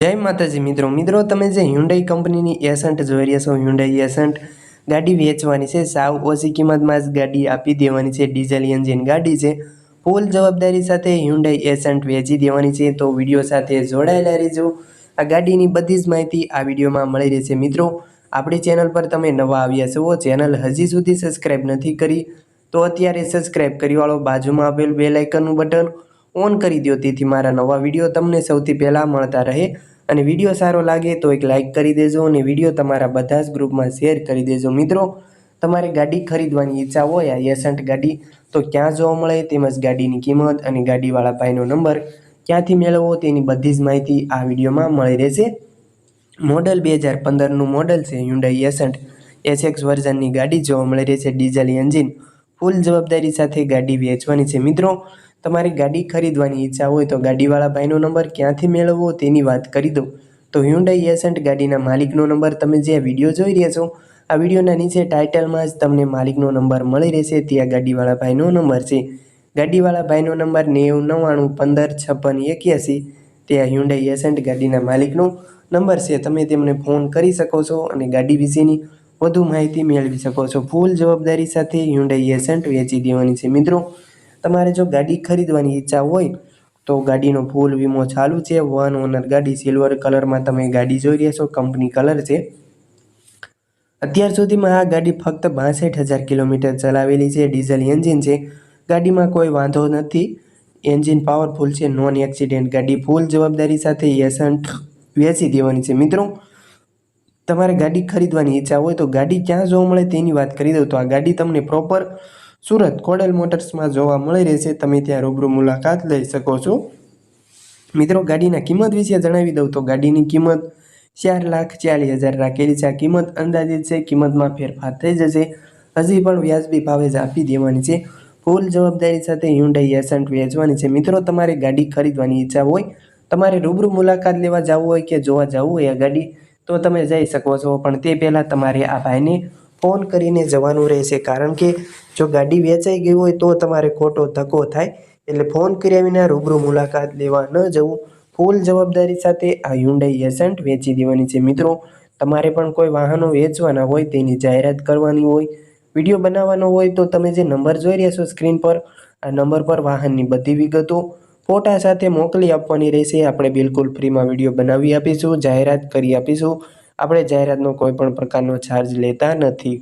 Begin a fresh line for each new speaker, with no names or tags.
જય માતાજી મિત્રો. મિત્રો, તમે જે હ્યુન્ડાઈ કંપનીની એસન્ટ જોઈ રહ્યા છો હ્યુન્ડાઈ એસન્ટ ગાડી વેચવાની છે. સાવ ઓછી કિંમતમાં જ ગાડી આપી દેવાની છે. ડીઝલ એન્જિન ગાડી છે. ફૂલ જવાબદારી સાથે હ્યુન્ડાઈ એસન્ટ વેચી દેવાની છે. તો વીડિયો સાથે જોડાયેલા રહેજો. આ ગાડીની બધી જ માહિતી આ વિડીયોમાં મળી રહેશે. મિત્રો, આપણી ચેનલ પર તમે નવા આવ્યા છો, ચેનલ હજી સુધી સબસ્ક્રાઈબ નથી કરી, તો અત્યારે સબસ્ક્રાઈબ કરી વાળો બાજુમાં આપેલ બે લાઇકનનું બટન ઓન કરી દો તેથી મારા નવા વીડિયો તમને સૌથી પહેલાં મળતા રહે અને વીડિયો સારો લાગે તો એક લાઇક કરી દેજો અને વીડિયો તમારા બધા જ ગ્રુપમાં શેર કરી દેજો. મિત્રો, તમારે ગાડી ખરીદવાની ઈચ્છા હોય, આ એસન્ટ ગાડી, તો ક્યાં જોવા મળે? તેમજ ગાડીની કિંમત અને ગાડીવાળા ભાઈનો નંબર ક્યાંથી મેળવવો? તેની બધી જ માહિતી આ વિડીયોમાં મળી રહેશે. મોડલ બે હજાર પંદરનું મોડલ છે હ્યુન્ડાઈ એસન્ટ એસએક્સ વર્ઝનની ગાડી જોવા મળી રહી છે ડીઝલ એન્જિન. ફૂલ જવાબદારી સાથે ગાડી વેચવાની છે. મિત્રો તમારી ગાડી ખરીદવાની ઈચ્છા હોય તો ગાડીવાળા ભાઈનો નંબર ક્યાંથી મેળવવો તેની વાત કરી દઉં તો હ્યુન્ડાઈ એસન્ટ ગાડીના માલિકનો નંબર તમે જે વીડિયો જોઈ રહ્યા છો, આ વિડીયોના નીચે ટાઇટલમાં જ તમને માલિકનો નંબર મળી રહેશે, ત્યાં ગાડીવાળા ભાઈનો નંબર છે. ગાડીવાળા ભાઈનો નંબર નેવું, નવ્વાણું, પંદર, છપ્પન, એક્યાસી, ત્યાં હ્યુન્ડાઈ એસન્ટ ગાડીના માલિકનો નંબર છે. તમે તેમને ફોન કરી શકો છો અને ગાડી વિશેની વધુ માહિતી મેળવી શકો છો. ફૂલ જવાબદારી સાથે હ્યુન્ડાઈ એસન્ટ વેચી દેવાની છે. મિત્રો તમારે જો ગાડી ખરીદવાની ઈચ્છા હોય, તો ગાડીનો ફૂલ વીમો ચાલુ છે. વન ઓનર ગાડી સિલ્વર કલરમાં તમે ગાડી જોઈ રહ્યા છો. કંપની કલર છે. અત્યાર સુધીમાં આ ગાડી ફક્ત બાસઠ હજાર કિલોમીટર ચલાવેલી છે. ડીઝલ એન્જિન છે. ગાડીમાં કોઈ વાંધો નથી. એન્જિન પાવરફુલ છે. નોન એક્સિડન્ટ ગાડી ફૂલ જવાબદારી સાથે એસન્ટ વેચી દેવાની છે. મિત્રો, તમારે ગાડી ખરીદવાની ઈચ્છા હોય તો ગાડી ક્યાં જોવા મળે તેની વાત કરી દઉં. તો આ ગાડી તમને પ્રોપર સુરત કોડલ મોટર્સમાં જોવા મળી રહેશે તમે ત્યાં રૂબરૂ મુલાકાત લઈ શકો છો. મિત્રો, ગાડીના કિંમત વિશે જણાવી દઉં તો ગાડીની કિંમત ચાર લાખ ચાલીસ હજાર રાખેલી છે. આ કિંમત અંદાજિત છે. કિંમતમાં ફેરફાર થઈ જશે. હજી પણ વ્યાજબી ભાવે જ આપી દેવાની છે. ફૂલ જવાબદારી સાથે હ્યુન્ડાઈ એસન્ટ વેચવાની છે. મિત્રો, તમારે ગાડી ખરીદવાની ઈચ્છા હોય, તમારે રૂબરૂ મુલાકાત લેવા જવું હોય કે જોવા જવું હોય આ ગાડી, તો તમે જઈ શકો છો. પણ તે પહેલાં તમારે આ ભાઈને ફોન કરીને જવાનું રહેશે. કારણ કે જો ગાડી વેચાઈ ગઈ હોય તો તમારે ખોટો ધક્કો થાય. એટલે ફોન કર્યા વિના રૂબરૂ મુલાકાત લેવા ન જવું. ફૂલ જવાબદારી સાથે આ હ્યુન્ડાઈ એસન્ટ વેચી દેવાની છે. મિત્રો, તમારે પણ કોઈ વાહનો વેચવાના હોય તેની જાહેરાત કરવાની હોય, વીડિયો બનાવવાનો હોય તો તમે જે નંબર જોઈ રહ્યા છો સ્ક્રીન પર, આ નંબર પર વાહનની બધી વિગતો ફોટા સાથે મોકલી આપવાની રહેશે. આપણે બિલકુલ ફ્રીમાં વીડિયો બનાવી આપીશું, જાહેરાત કરી આપીશું. આપણે જાહેરાતનો કોઈ પણ પ્રકારનો ચાર્જ લેતા નથી.